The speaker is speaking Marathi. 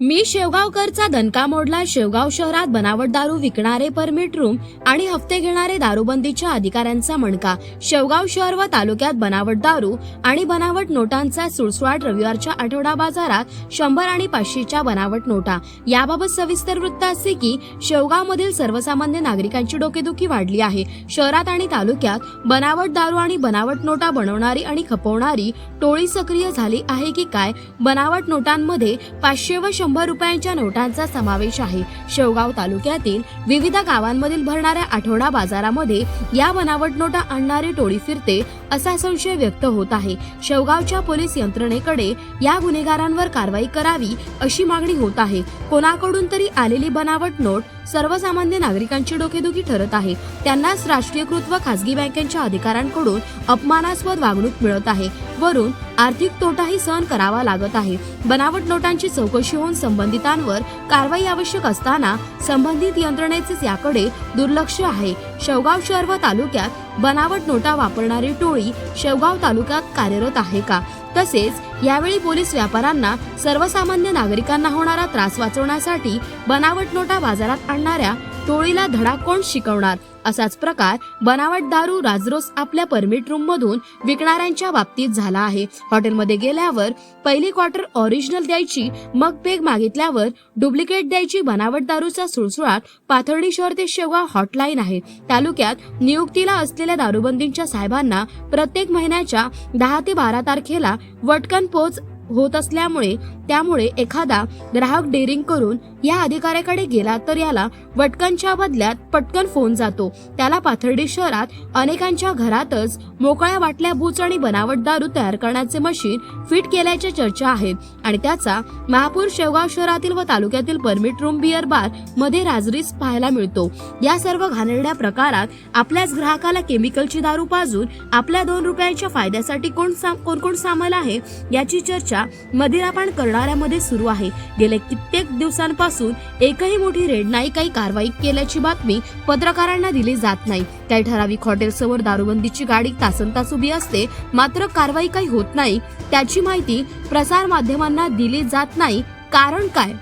मी शेवगावकरचा धनका मोडला शेवगाव शहरात बनावट दारू विकणारे परमिट रूम आणि हप्ते घेणारे दारूबंदीच्या अधिकाऱ्यांचा मणका. शेवगाव शहर व तालुक्यात बनावट दारू आणि बनावट नोटांचा सुळसुळाट रविवारच्या आठवडा बाजारात शंभर आणि पाचशेच्या बनावट नोटा. याबाबत सविस्तर वृत्त असे की शेवगावमधील सर्वसामान्य नागरिकांची डोकेदुखी वाढली आहे. शहरात आणि तालुक्यात बनावट दारू आणि बनावट नोटा बनवणारी आणि खपवणारी टोळी सक्रिय झाली आहे की काय? बनावट नोटांमध्ये पाचशे व शंभर रुपयांच्या नोटांचा समावेश आहे. शेवगाव तालुक्यातील विविध गावांमधील भरणाऱ्या आठवडा बाजारामध्ये या बनावट नोटा आणणारी टोळी फिरते. असा संशय व्यक्त होत आहे. शेवगावच्या पोलीस यंत्रणेकडे या गुन्हेगारांवर कारवाई करावी अशी मागणी होत आहे. कोणाकडून तरी आलेली बनावट नोट सर्वसामान्य नागरिकांची डोकेदुखी ठरत आहे. त्यांनाच राष्ट्रीयकृत व खासगी बँकेच्या अधिकाऱ्यांकडून अपमानास्पद वागणूक मिळत आहे. वरून आर्थिक तोटाही सहन करावा लागत आहे. बनावट नोटांची चौकशी होऊन संबंधितांवर कारवाई आवश्यक असताना संबंधित यंत्रणेचेच याकडे दुर्लक्ष आहे. शेवगाव शहर व तालुक्यात बनावट नोटा वापरणारी टोळी शेवगाव तालुक्यात कार्यरत आहे का? तसेच यावेळी पोलीस व्यापाऱ्यांना सर्वसामान्य नागरिकांना होणारा त्रास वाचवण्यासाठी बनावट नोटा बाजारात आणणाऱ्या टोळीला धडा कोण शिकवणार? असाच प्रकार बनावट दारू राजरोस आपल्या परमिट रूम मधून विकणाऱ्यांच्या बाबतीत झाला आहे. हॉटेलमध्ये गेल्यावर पहिली क्वार्टर ओरिजिनल द्यायची मग पेग मागितल्यावर डुप्लिकेट द्यायची बनावट दारूचा सुळसुळाट पाथर्डी शहर ते शेवगाव हॉटलाईन आहे. तालुक्यात नियुक्तीला असलेल्या दारूबंदीच्या साहेबांना प्रत्येक महिन्याच्या दहा ते बारा तारखेला वटकन पोच होत असल्यामुळे त्यामुळे एखादा ग्राहक डेअरिंग करून या अधिकाऱ्याकडे गेला तर याला वटकनच्या बदल्यात पटकन फोन जातो. त्याला पाथर्डी शहरात अनेकांच्या घरातच मोकळ्या वाटल्या बूच आणि बनावट दारू तयार करण्याचे मशीन फिट केल्याच्या चर्चा आहेत आणि त्याचा महापूर शेवगाव शहरातील व तालुक्यातील परमिट रूम बिअर बारमध्ये राजरीस पाहायला मिळतो. या सर्व घाणेरड्या प्रकारात आपल्याच ग्राहकाला केमिकलची दारू पाजून आपल्या दोन रुपयांच्या फायद्यासाठी कोण साम- कोण कोण सामल आहे याची चर्चा मदिरापान करणाऱ्यामध्ये सुरू आहे. गेल्या कित्येक दिवसांपासून एकही मोठी रेड नाही काही कारवाई केल्याची बातमी पत्रकारांना दिली जात नाही. काही ठराविक हॉटेलसमोर दारूबंदीची गाडी तासन तास उभी असते मात्र कारवाई काही होत नाही. त्याची माहिती प्रसार माध्यमांना दिली जात नाही. कारण काय?